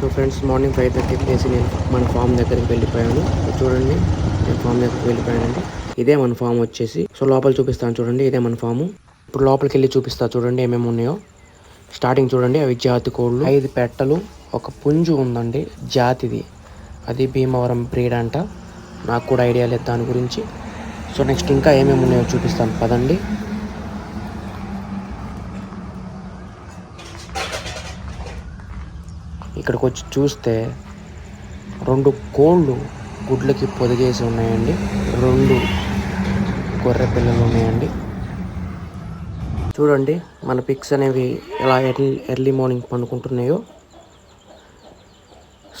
So friends morning five థర్టీకి లేసి నేను మన ఫామ్ దగ్గరికి వెళ్ళిపోయాను. చూడండి నేను ఫామ్ దగ్గరికి వెళ్ళిపోయానండి. ఇదే మన ఫామ్ వచ్చేసి. సో లోపల చూపిస్తాను చూడండి ఇదే మన ఫాము. ఇప్పుడు లోపలికి వెళ్ళి చూపిస్తా చూడండి ఏమేమి ఉన్నాయో. స్టార్టింగ్ చూడండి అవి జాతి కోళ్ళు. ఐదు పెట్టలు ఒక పుంజు ఉందండి జాతిది. అది భీమవరం బ్రీడ్ అంట. నాకు కూడా ఐడియా లేదు దాని గురించి. సో నెక్స్ట్ ఇంకా ఏమేమి ఉన్నాయో చూపిస్తాను. పదండి. ఇక్కడికి వచ్చి చూస్తే రెండు కోళ్ళు గుడ్లకి పొదిగేసి ఉన్నాయండి. రెండు గొర్రె పిల్లలు ఉన్నాయండి. చూడండి మన పిక్స్ అనేవి ఎలా ఎర్లీ ఎర్లీ మార్నింగ్ పండుకుంటున్నాయో.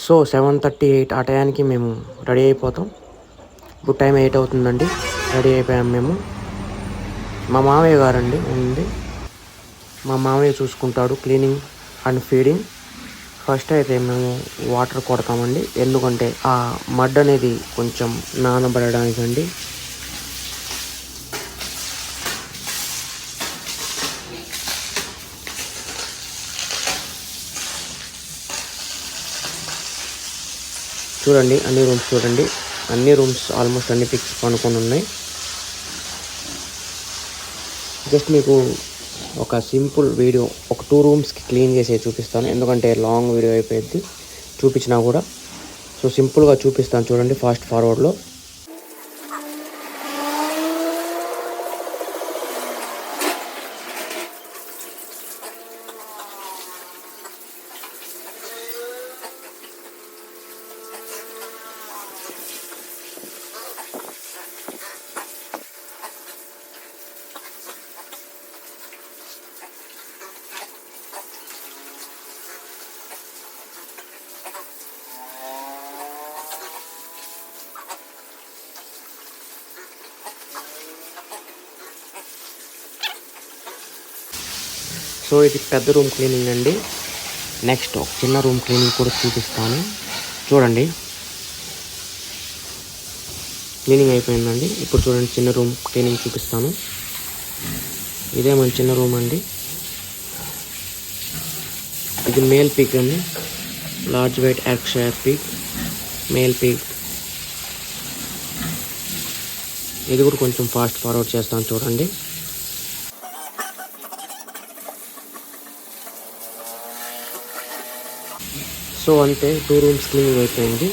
సో సెవెన్ థర్టీ ఎయిట్ ఆ టయానికి మేము రెడీ అయిపోతాం. ఇప్పుడు టైం ఎయిట్ అవుతుందండి. రెడీ అయిపోయాం మేము. మా మామయ్య గారండి ఉంది మా మామయ్య చూసుకుంటాడు క్లీనింగ్ అండ్ ఫీడింగ్. ఫస్ట్ అయితే మేము వాటర్ కొడతామండి. ఎందుకంటే ఆ మడ్ అనేది కొంచెం నానబడడానికి అండి చూడండి అన్ని రూమ్స్ చూడండి. అన్ని రూమ్స్ ఆల్మోస్ట్ అన్ని పిక్స్ పనుకొని ఉన్నాయి. జస్ట్ మీకు ఒక సింపుల్ వీడియో టూ రూమ్స్కి క్లీన్ చేసి చూపిస్తాను. ఎందుకంటే లాంగ్ వీడియో అయిపోయింది చూపించినా కూడా. సో సింపుల్గా చూపిస్తాను. చూడండి ఫాస్ట్ ఫార్వర్డ్లో. సో ఇది పెద్ద రూమ్ క్లీనింగ్ అండి. నెక్స్ట్ ఒక చిన్న రూమ్ క్లీనింగ్ కూడా చూపిస్తాను. చూడండి. క్లీనింగ్ అయిపోయిందండి. ఇప్పుడు చూడండి చిన్న రూమ్ క్లీనింగ్ చూపిస్తాను. ఇదే మన చిన్న రూమ్ అండి. ఇది మేల్ పిక్ అండి. Large white Yorkshire pig male pig. ఇది కూడా కొంచెం ఫాస్ట్ ఫార్వర్డ్ చేస్తాను చూడండి. సో అంతే టూ రూమ్స్ క్లీనింగ్ అయిపోయింది.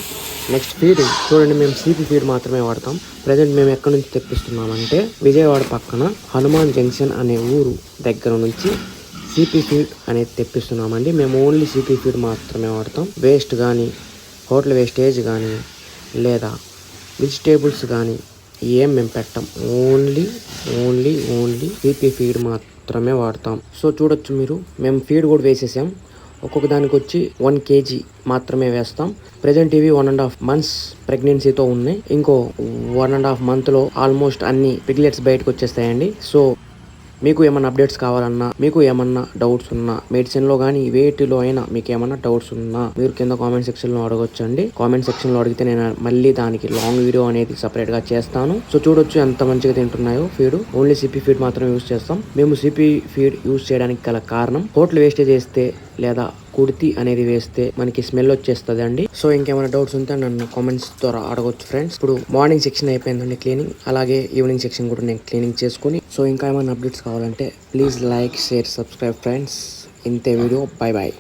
నెక్స్ట్ ఫీడ్ చూడండి మేము సిపి ఫీడ్ మాత్రమే వాడతాం. ప్రజెంట్ మేము ఎక్కడి నుంచి తెప్పిస్తున్నామంటే విజయవాడ పక్కన హనుమాన్ జంక్షన్ అనే ఊరు దగ్గర నుంచి సిపి ఫీడ్ అనేది తెప్పిస్తున్నామండి. మేము ఓన్లీ సిపి ఫీడ్ మాత్రమే వాడతాం. వేస్ట్ కానీ హోటల్ వేస్టేజ్ కానీ లేదా వెజిటేబుల్స్ కానీ ఏం మేము పెట్టం. Only only only CP feed మాత్రమే వాడతాం. సో చూడొచ్చు మీరు మేము ఫీడ్ కూడా వేసేసాం. ఒక్కొక్క దానికి వచ్చి వన్ కేజీ మాత్రమే వేస్తాం. ప్రజెంట్ ఇవి వన్ అండ్ హాఫ్ మంత్స్ ప్రెగ్నెన్సీతో ఉన్నాయి. ఇంకో వన్ అండ్ హాఫ్ మంత్లో ఆల్మోస్ట్ అన్ని పిగ్లెట్స్ బయటకు వచ్చేస్తాయండి. సో మీకు ఏమైనా అప్డేట్స్ కావాలన్నా మీకు ఏమన్నా డౌట్స్ ఉన్నా మెడిసిన్లో కానీ వేటిలో అయినా మీకు ఏమన్నా డౌట్స్ ఉన్నా మీరు కింద కామెంట్ సెక్షన్లో అడగొచ్చండి. కామెంట్ సెక్షన్లో అడిగితే నేను మళ్ళీ దానికి లాంగ్ వీడియో అనేది సపరేట్గా చేస్తాను. సో చూడొచ్చు ఎంత మంచిగా తింటున్నాయో ఫీడ్ ఓన్లీ సిపి ఫీడ్ మాత్రం యూస్ చేస్తాం. మేము సిపి ఫీడ్ యూస్ చేయడానికి గల కారణం హోటల్ వేస్టేజ్ చేస్తే లేదా కుర్తి అనేది వేస్తే మనకి స్మెల్ వచ్చేస్తుంది అండి సో ఇంకేమైనా డౌట్స్ ఉంటే నన్ను కామెంట్స్ ద్వారా అడగొచ్చు ఫ్రెండ్స్ ఇప్పుడు మార్నింగ్ సెక్షన్ అయిపోయిందండి క్లీనింగ్ అలాగే ఈవినింగ్ సెక్షన్ కూడా నేను క్లీనింగ్ చేసుకుని సో ఇంకా ఏమైనా అప్డేట్స్ కావాలంటే please like share subscribe friends ఇంతే వీడియో బై బాయ్